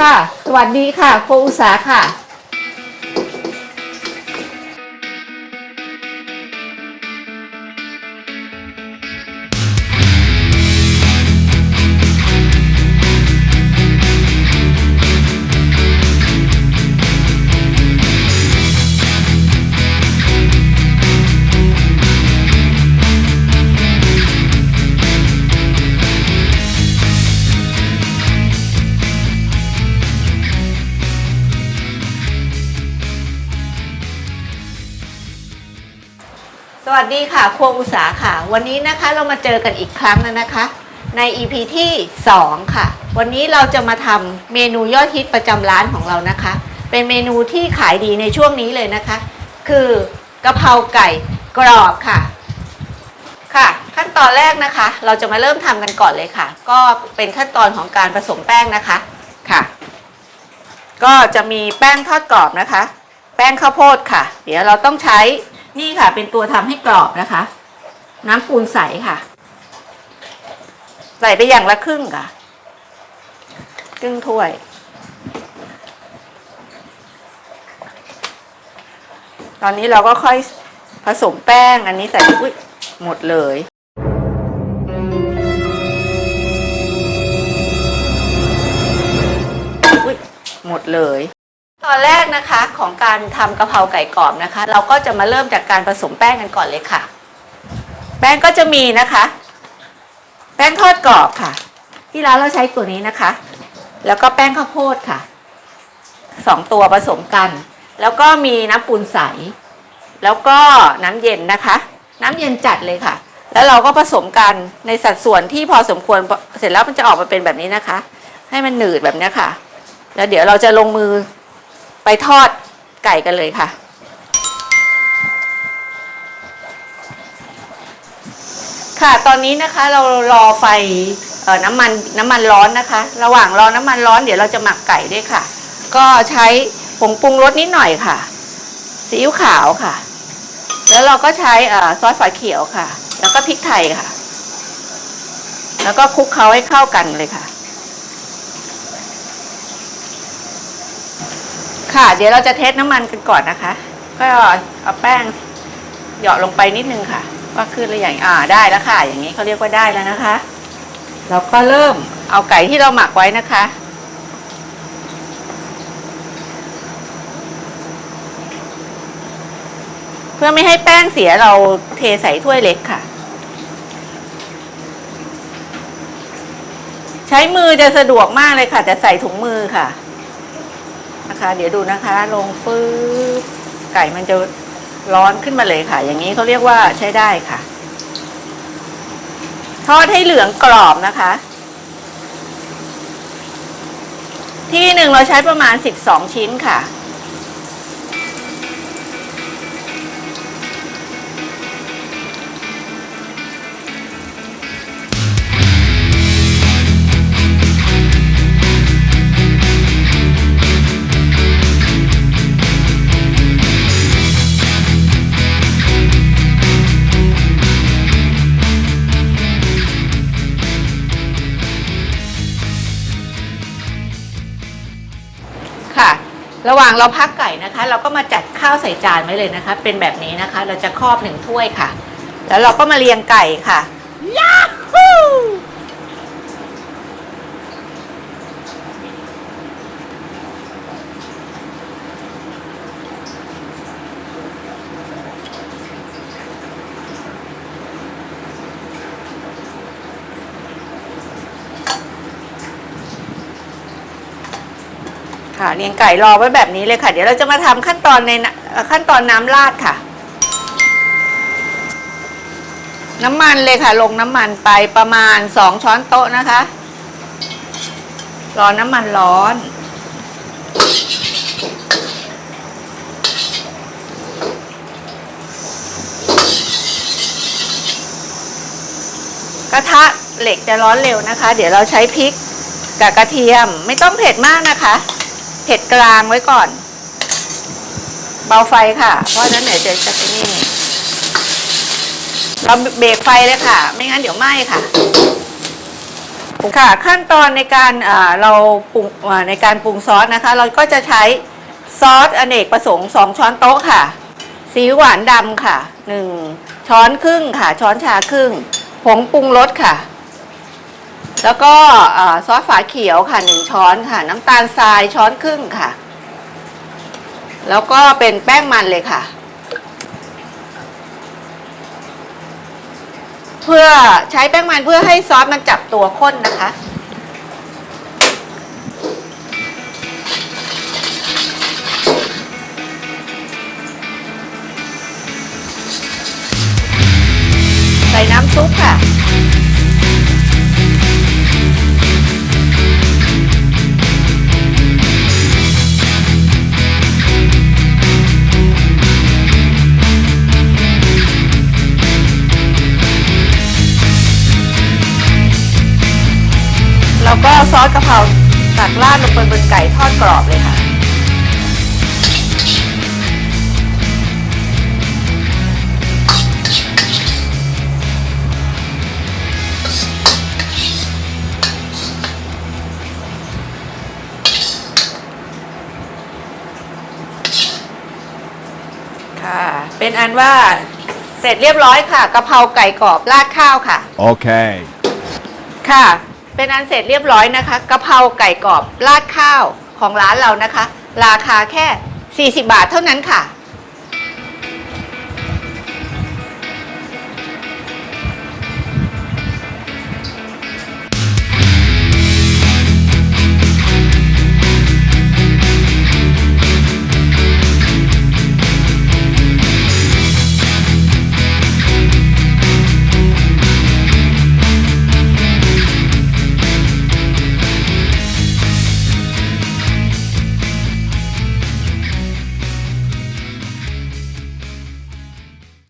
ค่ะ สวัสดีค่ะ โคอุตสาค่ะ สวัสดีค่ะ ครัวอุตสาค่ะ วันนี้นะคะเรามาเจอกันอีกครั้งแล้วนะคะ ใน EP ที่ 2 ค่ะ วันนี้เราจะมาทำเมนูยอดฮิตประจำร้านของเรานะคะ เป็นเมนูที่ขายดีในช่วงนี้เลยนะคะ คือกะเพราไก่กรอบค่ะค่ะ ขั้นตอนแรกนะคะ เราจะมาเริ่มทำกันก่อนเลยค่ะ ก็เป็นขั้นตอนของการผสมแป้งนะคะค่ะ ก็จะมีแป้งทอดกรอบนะคะ แป้งข้าวโพดค่ะ เดี๋ยวเราต้องใช้ นี่ค่ะ เป็นตัวทำให้กรอบนะคะ น้ำปูนใสค่ะ ใส่ไปอย่างละครึ่งค่ะ ครึ่งถ้วย ตอนนี้เราก็ค่อยผสมแป้งอันนี้ใส่อุ้ยหมดเลยอุ้ยหมดเลย ตอนแรกนะคะของการทำกะเพราไก่กรอบนะคะ เราก็จะมาเริ่มจากการผสมแป้งกันก่อนเลยค่ะ แป้งก็จะมีนะคะ แป้งทอดกรอบค่ะ ที่ร้านเราใช้ตัวนี้นะคะ แล้วก็แป้งข้าวโพดค่ะสองตัวผสมกัน แล้วก็มีน้ำปูนใส แล้วก็น้ำเย็นนะคะ น้ำเย็นจัดเลยค่ะ แล้วเราก็ผสมกันในสัดส่วนที่พอสมควรเสร็จแล้วมันจะออกมาเป็นแบบนี้นะคะ ให้มันหนืดแบบนี้ค่ะ แล้วเดี๋ยวเราจะลงมือ ทอดไก่กันเลยค่ะ ค่ะตอนนี้นะคะเรารอไฟออน้ำมันน้ำมันร้อนนะคะ ระหว่างรอน้ำมันร้อนเดี๋ยวเราจะหมักไก่ด้วยค่ะ ก็ใช้ผงปรุงรสนิดหน่อยค่ะซีอิ๊วขาวค่ะ แล้วเราก็ใช้ออซอสฝาเขียวค่ะ แล้วก็พริกไทยค่ะ แล้วก็คลุกเคล้าให้เข้ากันเลยค่ะ ค่ะ เดี๋ยวเราจะเทสน้ำมันกันก่อนนะคะ ก็เอาแป้งเหยาะลงไปนิดนึงค่ะ ว่าขึ้นหรือยังอ่าได้แล้วค่ะ อย่างนี้เขาเรียกว่าได้แล้วนะคะเราก็เริ่มเอาไก่ที่เราหมักไว้นะคะ เพื่อไม่ให้แป้งเสียเราเทใส่ถ้วยเล็กค่ะ ใช้มือจะสะดวกมากเลยค่ะแต่ใส่ถุงมือค่ะ นะคะ เดี๋ยวดูนะคะ ลงฟืบไก่มันจะร้อนขึ้นมาเลยค่ะ อย่างนี้เขาเรียกว่าใช้ได้ค่ะ ทอดให้เหลืองกรอบนะคะ ที่หนึ่งเราใช้ประมาณ 12 ชิ้นค่ะค่ะ ระหว่างเราพักไก่นะคะ เราก็มาจัดข้าวใส่จานไว้เลยนะคะ เป็นแบบนี้นะคะ เราจะครอบหนึ่งถ้วยค่ะ แล้วเราก็มาเรียงไก่ค่ะยาก ค่ะเรียงไก่รอไว้แบบนี้เลยค่ะ เดี๋ยวเราจะมาทำขั้นตอนในขั้นตอนน้ำราดค่ะ น้ำมันเลยค่ะ ลงน้ำมันไปประมาณสองช้อนโต๊ะนะคะ รอน้ำมันร้อน กระทะเหล็กจะร้อนเร็วนะคะ เดี๋ยวเราใช้พริกกับกระเทียมไม่ต้องเผ็ดมากนะคะ เผ็ดกลางไว้ก่อน เบาไฟค่ะ เพราะฉะนั้นเดี๋ยวจะจะไปนี่เราเบรกไฟเลยค่ะ ไม่งั้นเดี๋ยวไหม้ค่ะปรุงค่ะ ขั้นตอนในการอ่าเราปรุงอ่าในการปรุงซอสนะคะ เราก็จะใช้ซอสอเนกประสงค์ 2 ช้อนโต๊ะค่ะซีอิ๊วหวานดำค่ะ 1 ช้อนครึ่งค่ะ ช้อนชาครึ่งผงปรุงรสค่ะ แล้วก็ซอสฝาเขียวค่ะ1ช้อนค่ะ น้ำตาลทรายช้อนครึ่งค่ะ แล้วก็เป็นแป้งมันเลยค่ะ เพื่อใช้แป้งมันเพื่อให้ซอสมันจับตัวข้นนะคะ ใส่น้ำซุปค่ะ ก็ซอสกะเพราตักราดลงไปบนไก่ทอดกรอบเลยค่ะ ค่ะ เป็นอันว่าเสร็จเรียบร้อยค่ะกะเพราไก่กรอบราดข้าวค่ะ Okay. ค่ะ เป็นอันเสร็จเรียบร้อยนะคะกะเพราไก่กรอบราดข้าวของร้านเรานะคะ ราคาแค่ 40 บาทเท่านั้นค่ะ